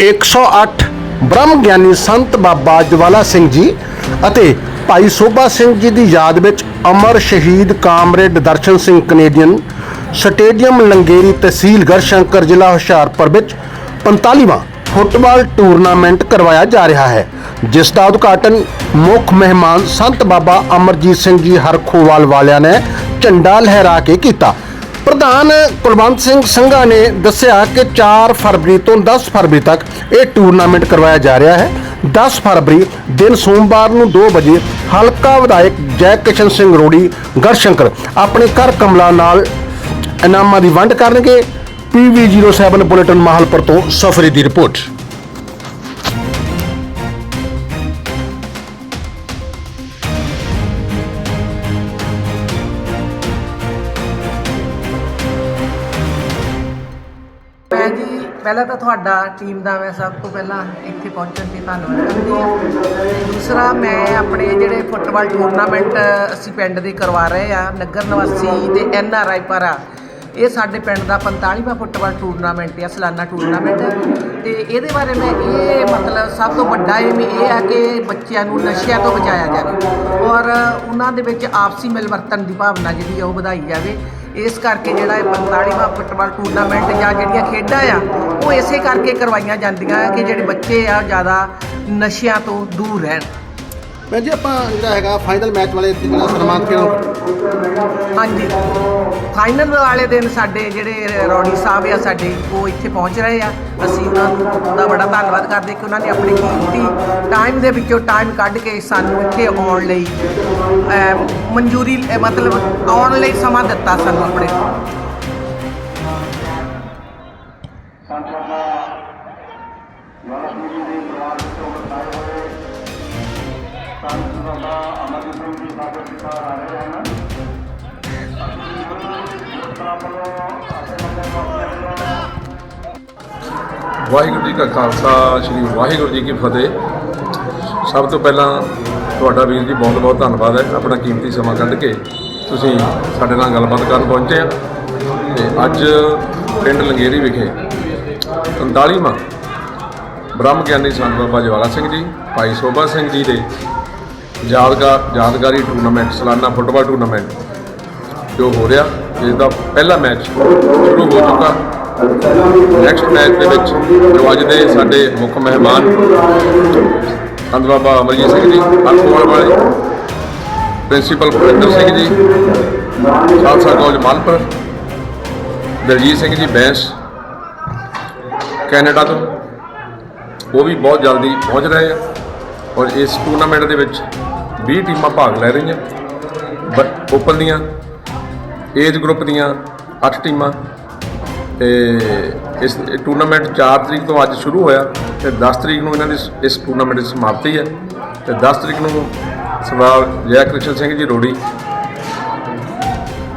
108 ਬ੍ਰਹਮ ਗਿਆਨੀ ਸੰਤ ਬਾਬਾ ਜਵਾਲਾ ਸਿੰਘ ਜੀ ਅਤੇ ਭਾਈ ਸੋਭਾ ਸਿੰਘ ਜੀ ਦੀ ਯਾਦ ਵਿੱਚ ਅਮਰ ਸ਼ਹੀਦ comrade Darshan Singh Canadian stadium Langeri ਤਹਿਸੀਲ ਗੜਸ਼ੰਕਰ ਜ਼ਿਲ੍ਹਾ ਹੁਸ਼ਿਆਰਪੁਰ ਵਿੱਚ 45ਵਾਂ ਫੁੱਟਬਾਲ ਟੂਰਨਾਮੈਂਟ ਕਰਵਾਇਆ ਜਾ ਰਿਹਾ ਹੈ, ਜਿਸ ਦਾ ਉਦਘਾਟਨ ਮੁੱਖ ਮਹਿਮਾਨ ਸੰਤ ਬਾਬਾ ਅਮਰਜੀਤ ਸਿੰਘ ਜੀ ਹਰਖੋਵਾਲ ਵਾਲਿਆਂ ਨੇ ਝੰਡਾ ਲਹਿਰਾ ਕੇ ਕੀਤਾ। ਪ੍ਰਧਾਨ ਕੁਲਵੰਤ ਸਿੰਘ ਸੰਘਾ ਨੇ ਦੱਸਿਆ ਕਿ 4 ਫਰਵਰੀ ਤੋਂ 10 ਫਰਵਰੀ ਤੱਕ ਇਹ ਟੂਰਨਾਮੈਂਟ ਕਰਵਾਇਆ ਜਾ ਰਿਹਾ ਹੈ। 10 ਫਰਵਰੀ ਦਿਨ ਸੋਮਵਾਰ ਨੂੰ 2 ਵਜੇ ਹਲਕਾ ਵਿਧਾਇਕ ਜੈ ਕਿਸ਼ਨ ਸਿੰਘ ਰੋੜੀ, ਗੜਸ਼ੰਕਰ ਆਪਣੇ ਘਰ ਕਮਲਾ ਨਾਲ ਇਨਾਮਾਂ ਦੀ ਵੰਡ ਕਰਨਗੇ। ਪੀਵੀ 07 ਬੁਲੇਟਿਨ ਮਾਹਲਪੁਰ ਤੋਂ ਸਫਰੀ ਦੀ ਰਿਪੋਰਟ। ਮੈਂ ਜੀ, ਪਹਿਲਾਂ ਤਾਂ ਤੁਹਾਡਾ ਟੀਮ ਦਾ ਮੈਂ ਸਭ ਤੋਂ ਪਹਿਲਾਂ ਇੱਥੇ ਪਹੁੰਚਣ ਤੇ ਧੰਨਵਾਦ ਕਰਦੀ ਹਾਂ। ਤੇ ਦੂਸਰਾ, ਮੈਂ ਆਪਣੇ ਜਿਹੜੇ ਫੁੱਟਬਾਲ ਟੂਰਨਾਮੈਂਟ ਅਸੀਂ ਪਿੰਡ ਦੇ ਕਰਵਾ ਰਹੇ ਆ ਨਗਰ ਨਿਵਾਸੀ ਤੇ ਐਨ ਆਰ ਆਈ ਪਾਰਾ ਇਹ ਸਾਡੇ ਪਿੰਡ ਦਾ 45ਵਾਂ ਫੁੱਟਬਾਲ ਟੂਰਨਾਮੈਂਟ ਹੈ ਸਾਲਾਨਾ ਟੂਰਨਾਮੈਂਟ ਤੇ ਇਹਦੇ ਬਾਰੇ ਮੈਂ ਇਹ ਮਤਲਬ ਸਭ ਤੋਂ ਵੱਡਾ ਇਹ ਇਹ ਆ ਕਿ ਬੱਚਿਆਂ ਨੂੰ ਨਸ਼ਿਆਂ ਤੋਂ ਬਚਾਇਆ ਜਾਵੇ। ਔਰ ਉਹਨਾਂ ਦੇ ਵਿੱਚ ਆਪਸੀ ਮਿਲਵਰਤਨ ਦੀ ਭਾਵਨਾ ਜਿਹੜੀ ਆ ਉਹ ਵਧਾਈ ਜਾਵੇ। ਇਸ ਕਰਕੇ ਜਿਹੜਾ ਇਹ 45ਵਾਂ ਫੁੱਟਬਾਲ ਟੂਰਨਾਮੈਂਟ ਜਾਂ ਜਿਹੜੀਆਂ ਖੇਡਾਂ ਆ ਉਹ ਇਸੇ ਕਰਕੇ ਕਰਵਾਈਆਂ ਜਾਂਦੀਆਂ ਆ ਕਿ ਜਿਹੜੇ ਬੱਚੇ ਆ ਜ਼ਿਆਦਾ ਨਸ਼ਿਆਂ ਤੋਂ ਦੂਰ ਰਹਿਣ। ਮੈਂ ਜੀ ਆਪਾਂ ਜਿਹੜਾ ਹੈਗਾ ਫਾਈਨਲ ਮੈਚ ਵਾਲੇ ਜਿਹੜਾ ਸਨਮਾਨ ਕਿਹੜਾ ਹਾਂਜੀ। ਫਾਈਨਲ ਵਾਲੇ ਦਿਨ ਸਾਡੇ ਜਿਹੜੇ ਰੌਣੀ ਸਾਹਿਬ ਆ, ਸਾਡੇ ਉਹ ਇੱਥੇ ਪਹੁੰਚ ਰਹੇ ਆ। ਅਸੀਂ ਉਹਨਾਂ ਨੂੰ ਦਾ ਬੜਾ ਧੰਨਵਾਦ ਕਰਦੇ ਕਿ ਉਹਨਾਂ ਨੇ ਆਪਣੀ ਕੀਮਤੀ ਟਾਈਮ ਦੇ ਵਿੱਚੋਂ ਟਾਈਮ ਕੱਢ ਕੇ ਸਾਨੂੰ ਇੱਥੇ ਆਉਣ ਲਈ ਮਨਜ਼ੂਰੀ ਮਤਲਬ ਆਉਣ ਲਈ ਸਮਾਂ ਦਿੱਤਾ ਸਾਨੂੰ ਆਪਣੇ। ਵਾਹਿਗੁਰੂ ਜੀ ਕਾ ਖਾਲਸਾ, ਸ੍ਰੀ ਵਾਹਿਗੁਰੂ ਜੀ ਕੀ ਫਤਿਹ। ਸਭ ਤੋਂ ਪਹਿਲਾਂ ਤੁਹਾਡਾ ਵੀਰ ਜੀ ਬਹੁਤ ਬਹੁਤ ਧੰਨਵਾਦ ਹੈ ਆਪਣਾ ਕੀਮਤੀ ਸਮਾਂ ਕੱਢ ਕੇ ਤੁਸੀਂ ਸਾਡੇ ਨਾਲ ਗੱਲਬਾਤ ਕਰਨ ਪਹੁੰਚੇ ਆ। ਤੇ ਅੱਜ ਪਿੰਡ ਲੰਗੇਰੀ ਵਿਖੇ 45ਵਾਂ ਬ੍ਰਹਮ ਗਿਆਨੀ ਸੰਤ ਬਾਬਾ ਜਵਾਲਾ ਸਿੰਘ ਜੀ, ਭਾਈ ਸੋਭਾ ਸਿੰਘ ਜੀ ਦੇ ਯਾਦਗਾਰ ਯਾਦਗਾਰੀ ਟੂਰਨਾਮੈਂਟ ਸਾਲਾਨਾ ਫੁੱਟਬਾਲ ਟੂਰਨਾਮੈਂਟ ਜੋ ਹੋ ਰਿਹਾ ਜਿਸ ਦਾ ਪਹਿਲਾ ਮੈਚ ਸ਼ੁਰੂ ਹੋ ਚੁੱਕਾ। ਨੈਕਸਟ ਮੈਚ ਦੇ ਵਿੱਚ ਜੋ ਅੱਜ ਦੇ ਸਾਡੇ ਮੁੱਖ ਮਹਿਮਾਨ ਸੰਤ ਬਾਬਾ ਅਮਰਜੀਤ ਸਿੰਘ ਜੀ ਹਰਕੋਵਾਲ ਵਾਲੇ principal Bhupinder Singh ji, Khalsa college Malpur, Daljit Singh ji Bains, Canada ਤੋਂ। ਉਹ ਵੀ ਬਹੁਤ ਜਲਦੀ ਪਹੁੰਚ ਰਹੇ ਆ ਔਰ ਇਸ ਟੂਰਨਾਮੈਂਟ ਦੇ ਵਿੱਚ 20 ਟੀਮਾਂ ਭਾਗ ਲੈ ਰਹੀਆਂ ਓਪਨ ਦੀਆਂ। ਏਜ ਗਰੁੱਪ ਦੀਆਂ 8 ਟੀਮਾਂ। ਤੇ ਇਸ ਟੂਰਨਾਮੈਂਟ 4 ਤਰੀਕ ਤੋਂ ਅੱਜ ਸ਼ੁਰੂ ਹੋਇਆ ਤੇ 10 ਤਰੀਕ ਨੂੰ ਇਹਨਾਂ ਦੀ ਇਸ- ਟੂਰਨਾਮੈਂਟ ਦੀ ਸਮਾਪਤੀ ਹੈ। ਤੇ 10 ਤਰੀਕ ਨੂੰ ਸਰਦਾਰ ਜੈ ਕ੍ਰਿਸ਼ਨ ਸਿੰਘ ਜੀ ਰੋੜੀ,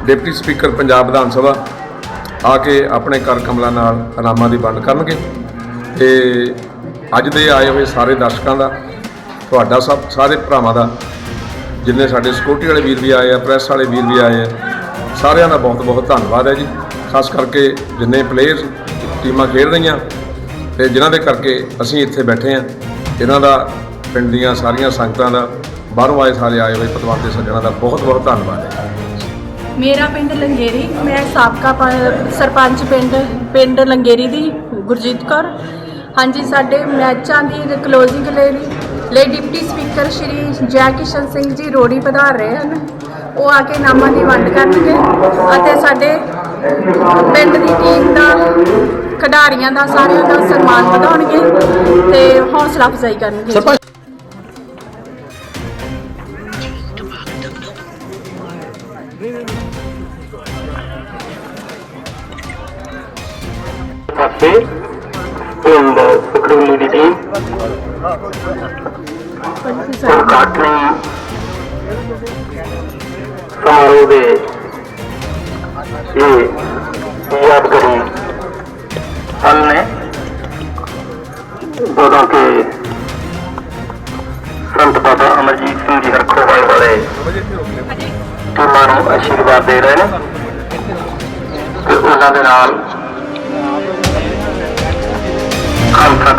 ਡਿਪਟੀ ਸਪੀਕਰ ਪੰਜਾਬ ਵਿਧਾਨ ਸਭਾ, ਆ ਕੇ ਆਪਣੇ ਕਰ ਕਮਲਾਂ ਨਾਲ ਇਨਾਮਾਂ ਦੀ ਵੰਡ ਕਰਨਗੇ। ਤੇ ਅੱਜ ਦੇ ਆਏ ਹੋਏ ਸਾਰੇ ਦਰਸ਼ਕਾਂ ਦਾ, ਤੁਹਾਡਾ ਸਭ, ਸਾਰੇ ਭਰਾਵਾਂ ਦਾ, ਜਿੰਨੇ ਸਾਡੇ ਸਿਕਿਉਰਿਟੀ ਵਾਲੇ ਵੀਰ ਵੀ ਆਏ ਆ ਪ੍ਰੈਸ ਵਾਲੇ ਵੀਰ ਵੀ ਆਏ ਆ ਸਾਰਿਆਂ ਦਾ ਬਹੁਤ ਬਹੁਤ ਧੰਨਵਾਦ ਹੈ ਜੀ। ਖਾਸ ਕਰਕੇ ਜਿੰਨੇ ਪਲੇਅਰ ਟੀਮਾਂ ਖੇਡ ਰਹੀਆਂ ਤੇ ਜਿਨ੍ਹਾਂ ਦੇ ਕਰਕੇ ਅਸੀਂ ਇੱਥੇ ਬੈਠੇ ਆ ਇਹਨਾਂ ਦਾ ਪਿੰਡ ਦੀਆਂ ਸਾਰੀਆਂ ਸੰਗਤਾਂ ਦਾ ਬਾਹਰੋਂ ਆਏ ਸਾਰੇ ਆਏ ਹੋਏ ਪਤਵੰਤ ਦੇ ਸੱਜਣਾਂ ਦਾ ਬਹੁਤ ਬਹੁਤ ਧੰਨਵਾਦ ਹੈ। ਮੇਰਾ ਪਿੰਡ ਲੰਗੇਰੀ, ਮੈਂ ਸਾਬਕਾ ਸਰਪੰਚ ਪਿੰਡ ਪਿੰਡ ਲੰਗੇਰੀ ਦੀ, ਗੁਰਜੀਤ ਕੌਰ। ਹਾਂਜੀ, ਸਾਡੇ ਮੈਚਾਂ ਦੀ ਕਲੋਜ਼ਿੰਗ ਲਈ ਲਈ ਡਿਪਟੀ ਸਪੀਕਰ ਸ਼੍ਰੀ ਜੈ ਕਿਸ਼ਨ ਸਿੰਘ ਜੀ ਰੋੜੀ ਪਧਾਰ ਰਹੇ ਹਨ। ਉਹ ਆ ਕੇ ਨਾਮਾਂ ਦੀ ਵੰਡ ਕਰਨਗੇ ਅਤੇ ਸਾਡੇ ਪਿੰਡ ਦੀ ਟੀਮ ਦਾ ਖਿਡਾਰੀਆਂ ਦਾ ਸਾਰਿਆਂ ਦਾ ਸਨਮਾਨ ਵਧਾਉਣਗੇ ਤੇ ਹੌਸਲਾ ਅਫਜ਼ਾਈ ਕਰਨਗੇ। ਸਰਪੰਚ ਪਾਸੇ ਪਿੰਡ ਸਕੜੂਲੀ ਦੀ ਟੀਮ ਉਦਘਾਟਨੀ ਸਮਾਰੋਹ ਦੇ ਇਹ ਯਾਦਗਾਰੀ ਪਲ ਨੇ ਜਦੋਂ ਕਿ ਸੰਤ ਬਾਬਾ ਅਮਰਜੀਤ ਸਿੰਘ ਜੀ ਹਰਖੋਵਾਲ ਵਾਲੇ ਟੀਮਾਂ ਨੂੰ ਆਸ਼ੀਰਵਾਦ ਦੇ ਰਹੇ ਨੇ ਤੇ ਉਹਨਾਂ ਦੇ ਨਾਲ ਖਾਲਸਾ